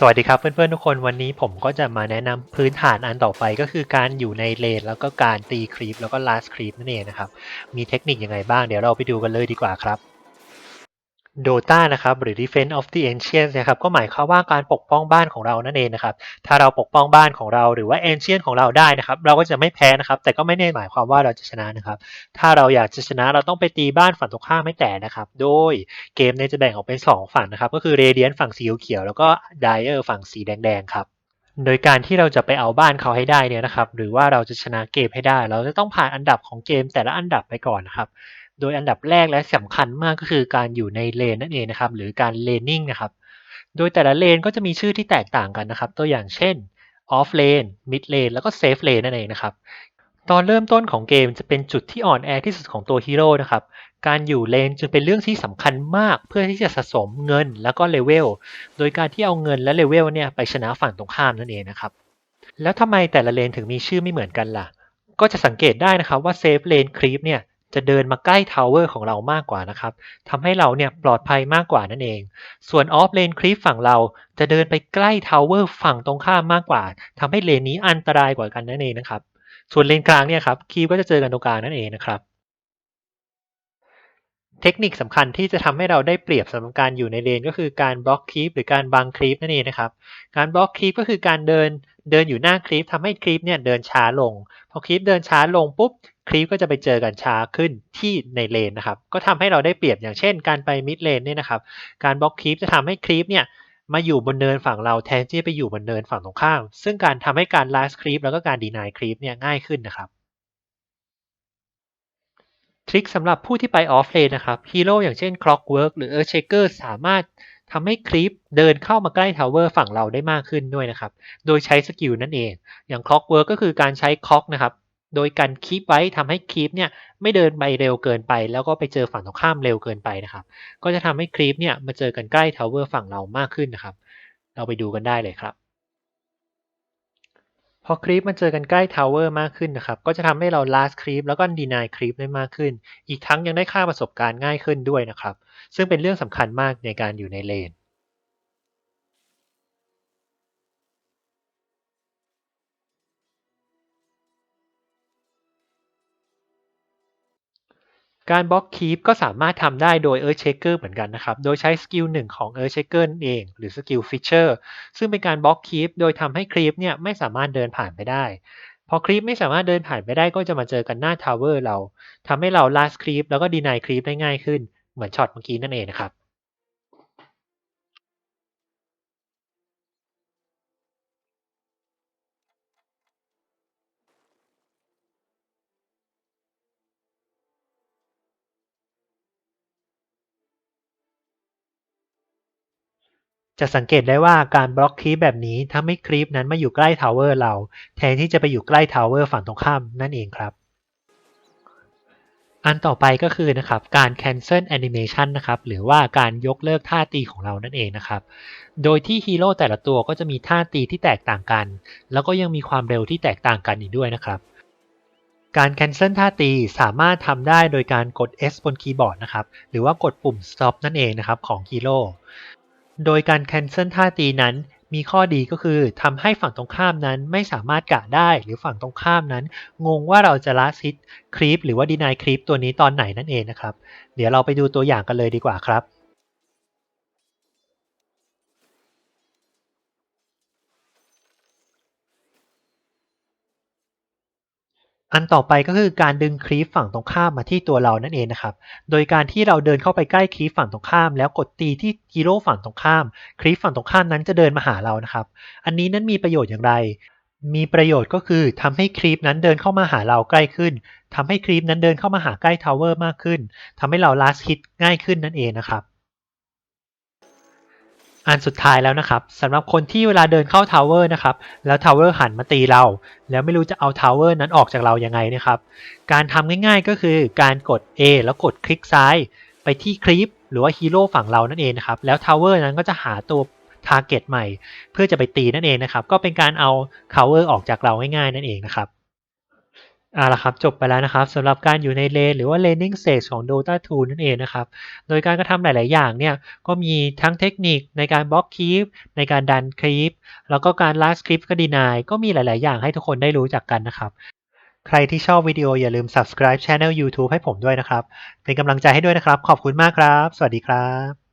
สวัสดีครับเพื่อนๆทุกคนวันนี้ผมก็จะมาแนะนำพื้นฐานอันต่อไปก็คือการอยู่ในเลนแล้วก็การตีครีปแล้วก็ลาสครีปนั่นเองนะครับ มีเทคนิคยังไงบ้างเดี๋ยวเราไปดูกันเลยดีกว่าครับ Dota นะครับหรือ Defense of the Ancients นะครับก็หมายความว่าการปกป้องบ้านของเรานั่นเองนะครับถ้าเราปกป้องบ้านของเราหรือว่า Ancient ของเราได้นะครับเราก็จะไม่แพ้นะครับแต่ก็ไม่ได้หมายความว่าเราจะชนะนะครับถ้าเราอยากจะชนะเราต้องไปตีบ้านฝั่งตรงข้ามไม่แตกนะครับโดยเกมเนี้จะแบ่งออกเป็น 2 ฝั่งนะครับก็คือ Radiant ฝั่งสีเขียวแล้วก็ Dire ฝั่งสีแดงๆครับโดยการที่เราจะไปเอาบ้านเขาให้ได้เนี่ยนะครับหรือว่าเราจะชนะเกมให้ได้ เราจะต้องผ่านอันดับของเกมแต่ละอันดับไปก่อนนะครับ โดยอันดับแรกและสำคัญมากก็คือการอยู่ในเลนนั่นเองนะครับ หรือการเลนนิ่งนะครับ โดยแต่ละเลนก็จะมีชื่อที่แตกต่างกันนะครับ ตัวอย่างเช่น off lane mid lane แล้วก็ safe lane นั่นเองนะครับ ตอนเริ่มต้นของเกมจะเป็นจุดที่อ่อนแอที่สุดของตัวฮีโร่นะครับ การอยู่เลนจึงเป็นเรื่องที่สำคัญมากเพื่อที่จะสะสมเงินแล้วก็เลเวล โดยการที่เอาเงินและเลเวลเนี่ยไปชนะฝั่งตรงข้ามนั่นเองนะครับ แล้วทำไมแต่ละเลนถึงมีชื่อไม่เหมือนกันล่ะ ก็จะสังเกตได้นะครับว่าเซฟเลนครีปเนี่ย จะเดินมาใกล้ทาวเวอร์ของเรามากกว่านะครับทำให้เราเนี่ยปลอดภัยมากกว่านั่นเอง ส่วนออฟเลนครีปฝั่งเราจะเดินไปใกล้ทาวเวอร์ฝั่งตรงข้ามมากกว่าทำให้เลนนี้อันตรายกว่ากันนั่นเองนะครับ ส่วนเลนกลางเนี่ยครับครีปก็จะเจอกันตรงกลางนั่นเองนะครับเทคนิคสำคัญที่จะทำให้เราได้เปรียบสำหรับการอยู่ในเลนก็คือการบล็อกครีปหรือการบังครีปนั่นเองนะครับ การบล็อกครีปก็คือการเดินเดินอยู่หน้าครีปทำให้ครีปเนี่ยเดินช้าลง พอครีปเดินช้าลงปุ๊บ ครีปก็จะไปเจอกันช้าขึ้นที่ในเลนนะครับ ก็ทำให้เราได้เปรียบอย่างเช่น การไปมิดเลนเนี่ยนะครับ การบล็อกครีปจะทำให้ครีปเนี่ยมาอยู่บนเนินฝั่งเราแทนที่จะไปอยู่บนเนินฝั่งตรงข้าม ซึ่งการทำให้การ last creep แล้วก็การ deny creep เนี่ยง่ายขึ้นนะครับ ทริคสำหรับผู้ที่ไปออฟเลนนะครับฮีโร่อย่างเช่น Clockwork หรือ Earthshaker สามารถทำให้ครีปเดินเข้ามาใกล้ทาวเวอร์ฝั่งเราได้มากขึ้นด้วยนะครับ โดยใช้สกิลนั่นเอง อย่าง Clockwork ก็คือการใช้คล็อกนะครับ โดยการคีปไว้ทำให้ครีปเนี่ยไม่เดินไปเร็วเกินไป แล้วก็ไปเจอฝั่งตรงข้ามเร็วเกินไปนะครับ ก็จะทำให้ครีปเนี่ยมาเจอกันใกล้ทาวเวอร์ฝั่งเรามากขึ้นนะครับ เราไปดูกันได้เลยครับ พอครีปมันเจอกันใกล้ทาวเวอร์มากขึ้นนะครับ ก็จะทำให้เรา last creep แล้วก็ deny creep ได้มากขึ้น อีกทั้งยังได้ค่าประสบการณ์ง่ายขึ้นด้วยนะครับ ซึ่งเป็นเรื่องสำคัญมากในการอยู่ในเลน การบล็อกคีปก็สามารถทำได้โดย Earthshaker เหมือนกันนะครับ โดยใช้สกิลหนึ่งของ Earthshaker นั่นเอง หรือสกิล Feature ซึ่งเป็นการบล็อกคีปโดยทำให้ครีปเนี่ยไม่สามารถเดินผ่านไปได้ พอครีปไม่สามารถเดินผ่านไปได้ก็จะมาเจอกันหน้าทาวเวอร์เราทำให้เรา last creep แล้วก็ deny creep ได้ง่ายขึ้น เหมือนช็อตเมื่อกี้นั่นเองนะครับ จะสังเกตได้ว่าการบล็อกครีปแบบนี้ทำให้ครีปนั้นมาอยู่ใกล้ทาวเวอร์เรา แทนที่จะไปอยู่ใกล้ทาวเวอร์ฝั่งตรงข้ามนั่นเองครับ อันต่อไปก็คือนะครับการ cancel animation นะครับหรือว่าการยกเลิกท่าตีของเรานั่นเองนะครับ โดยที่ฮีโร่แต่ละตัวก็จะมีท่าตีที่แตกต่างกัน แล้วก็ยังมีความเร็วที่แตกต่างกันอีกด้วยนะครับการ cancel ท่าตีสามารถทำได้โดยการกด S บนคีย์บอร์ดนะครับ หรือว่ากดปุ่ม stop นั่นเองนะครับของฮีโร่ โดยการ cancel ท่าตีนั้น มีข้อดีก็คือทำให้ฝั่งตรงข้ามนั้นไม่สามารถกะได้หรือฝั่งตรงข้ามนั้น งงว่าเราจะละซิดครีปหรือว่าดีนายครีปตัวนี้ตอนไหนนั่นเองนะครับ เดี๋ยวเราไปดูตัวอย่างกันเลยดีกว่าครับ อันต่อไปก็คือการดึงครีปฝั่งตรงข้ามมาที่ตัวเรานั่นเองนะครับ โดยการที่เราเดินเข้าไปใกล้ครีปฝั่งตรงข้าม แล้วกดตีที่ฮีโร่ฝั่งตรงข้ามครีปฝั่งตรงข้ามนั้นจะเดินมาหาเรานะครับ อันนี้นั้นมีประโยชน์อย่างไร มีประโยชน์ก็คือทำให้ครีปนั้นเดินเข้ามาหาเราใกล้ขึ้นทำให้ครีปนั้นเดินเข้ามาหาใกล้ทาวเวอร์มากขึ้นทำให้เรา last hit ง่ายขึ้นนั่นเองนะครับ อันสุดท้ายแล้วนะครับสำหรับคนที่เวลาเดินเข้าทาวเวอร์นะครับแล้วทาวเวอร์หันมาตีเรา แล้วไม่รู้จะเอาทาวเวอร์นั้นออกจากเรายังไงนะครับการทำง่ายๆก็คือการกด A แล้วกดคลิกซ้าย ไปที่คลิปหรือว่าฮีโร่ฝั่งเรานั่นเองนะครับแล้วทาวเวอร์นั้นก็จะหาตัวทาร์เก็ตใหม่ เพื่อจะไปตีนั่นเองนะครับก็เป็นการเอาทาวเวอร์ออกจากเราง่ายๆนั่นเองนะครับ เอาละครับจบไปแล้วนะครับสำหรับการอยู่ในเลนหรือว่า laning stage ของ Dota 2 นั่นเองนะครับ โดยการกระทำหลาย ๆ อย่างเนี่ย ก็มีทั้งเทคนิคในการบล็อกคีปในการดันคีปแล้วก็การ last creep ก็ deny ก็มีหลาย ๆ อย่างให้ทุกคนได้รู้จักกันนะครับ ใครที่ชอบวิดีโออย่าลืม subscribe channel YouTube ให้ผมด้วยนะครับ เป็นกำลังใจให้ด้วยนะครับ ขอบคุณมากครับ สวัสดีครับ